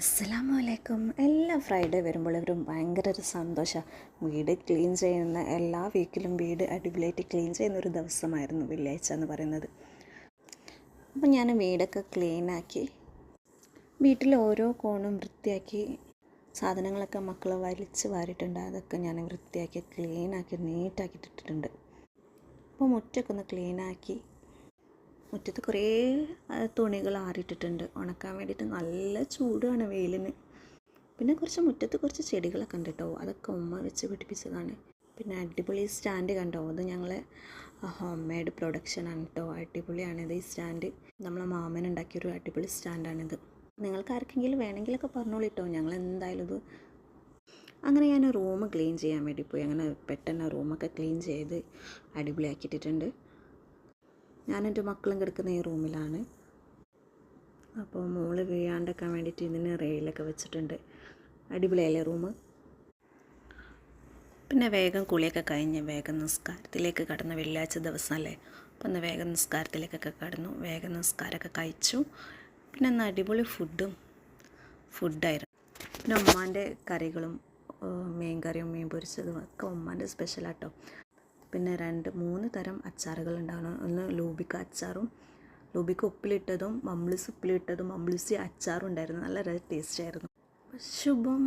അസ്സലാമു അലൈക്കും എല്ലാ ഫ്രൈഡേ വരുമ്പോൾ ഇവരും ഭയങ്കര ഒരു സന്തോഷമാണ് വീട് ക്ലീൻ ചെയ്യുന്ന എല്ലാ വീക്കിലും വീട് അടിപൊളിയായിട്ട് ക്ലീൻ ചെയ്യുന്ന ഒരു ദിവസമായിരുന്നു വെള്ളിയാഴ്ച എന്ന് പറയുന്നത്. അപ്പം ഞാൻ വീടൊക്കെ ക്ലീനാക്കി വീട്ടിൽ ഓരോ കോണും വൃത്തിയാക്കി സാധനങ്ങളൊക്കെ മക്കൾ വലിച്ച് വാരിയിട്ടുണ്ട്. അതൊക്കെ ഞാൻ വൃത്തിയാക്കി ക്ലീനാക്കി നീറ്റാക്കി ഇട്ടിട്ടുണ്ട്. അപ്പോൾ മുറ്റൊക്കെ ഒന്ന് ക്ലീനാക്കി മുറ്റത്ത് കുറേ തുണികൾ ആറിയിട്ടിട്ടുണ്ട്. ഉണക്കാൻ വേണ്ടിയിട്ട് നല്ല ചൂടാണ് വെയിലിന്. പിന്നെ കുറച്ച് മുറ്റത്ത് കുറച്ച് ചെടികളൊക്കെ ഉണ്ട് കേട്ടോ അതൊക്കെ ഉമ്മ വെച്ച് പിടിപ്പിച്ചതാണ്. പിന്നെ അടിപൊളി സ്റ്റാൻഡ് കണ്ടോ? അത് ഞങ്ങളെ ഹോം മെയ്ഡ് പ്രൊഡക്ഷനാണ് കേട്ടോ അടിപൊളിയാണിത് ഈ സ്റ്റാൻഡ്. നമ്മളെ മാമൻ ഉണ്ടാക്കിയൊരു അടിപൊളി സ്റ്റാൻഡാണിത്. നിങ്ങൾക്ക് ആർക്കെങ്കിലും വേണമെങ്കിലൊക്കെ പറഞ്ഞോളൂ കേട്ടോ ഞങ്ങൾ എന്തായാലും ഇത് അങ്ങനെ ഞാൻ റൂം ക്ലീൻ ചെയ്യാൻ വേണ്ടി പോയി. അങ്ങനെ പെട്ടെന്ന് റൂമൊക്കെ ക്ലീൻ ചെയ്ത് അടിപൊളിയാക്കിയിട്ടുണ്ട് ഞാൻ മക്കളും കിടക്കുന്ന ഈ റൂമിലാണ്. അപ്പോൾ മോൾ വീഴാണ്ടൊക്കെ വേണ്ടിയിട്ട് ഇതിന് റെയിലൊക്കെ വെച്ചിട്ടുണ്ട്. അടിപൊളിയല്ലേ റൂം പിന്നെ വേഗം കുളിയൊക്കെ കഴിഞ്ഞ് വേഗം നിസ്കാരത്തിലേക്ക് കടന്ന് വെള്ളിയാഴ്ച ദിവസമല്ലേ? അപ്പോൾ ഒന്ന് വേഗം നിസ്കാരത്തിലേക്കൊക്കെ കടന്നു. വേഗം നിസ്കാരമൊക്കെ കഴിച്ചു. പിന്നെ ഒന്ന് അടിപൊളി ഫുഡും ഫുഡായിരുന്നു. പിന്നെ ഉമ്മാന്റെ കറികളും മീൻ കറിയും മീൻ പൊരിച്ചതും ഒക്കെ ഉമ്മാന്റെ സ്പെഷ്യലാട്ടോ പിന്നെ രണ്ട് മൂന്ന് തരം അച്ചാറുകൾ ഉണ്ടാവണം. ഒന്ന് ലൂബിക്ക അച്ചാറും ലൂബിക്ക ഉപ്പിലിട്ടതും മമ്പിളിസ് ഉപ്പിലിട്ടതും മമ്പിളിസി അച്ചാറും ഉണ്ടായിരുന്നു. നല്ല ടേസ്റ്റ് ആയിരുന്നു ശുഭം.